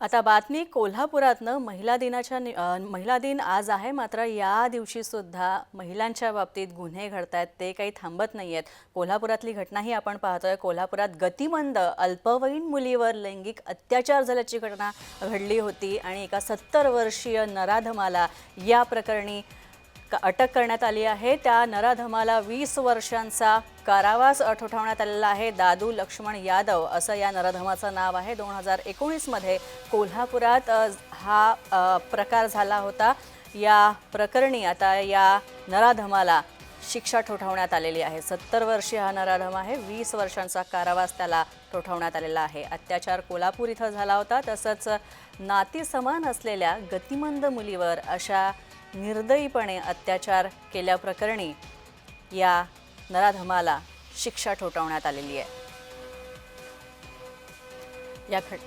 आता बातमी कोल्हापुरातनं महिला दिनाच्या नि- महिला दिन आज आहे. मात्र या दिवशीसुद्धा महिलांच्या बाबतीत गुन्हे घडत आहेत ते काही थांबत नाही आहेत कोल्हापुरातली घटनाही आपण पाहतोय. कोल्हापुरात गतिमंद अल्पवयीन मुलीवर लैंगिक अत्याचार झाल्याची घटना घडली होती आणि एका सत्तर वर्षीय नराधमाला या प्रकरणी अटक करण्यात आली आहे. त्या नराधमाला वीस वर्षांचा कारावास ठोठावण्यात आलेला आहे. दादू लक्ष्मण यादव असं या नराधमाचं नाव आहे. दोन हजार एकोणीसमध्ये कोल्हापुरात हा प्रकार झाला होता. या प्रकरणी आता या नराधमाला शिक्षा ठोठावण्यात आलेली आहे. सत्तर वर्षीय हा नराधम आहे. वीस वर्षांचा कारावास त्याला ठोठावण्यात आलेला आहे. अत्याचार कोल्हापूर इथं झाला होता. तसंच नाती समान असलेल्या गतिमंद मुलीवर अशा निर्दयीपणे अत्याचार केल्याप्रकरणी या नराधमाला शिक्षा ठोठावण्यात आलेली आहे. या घट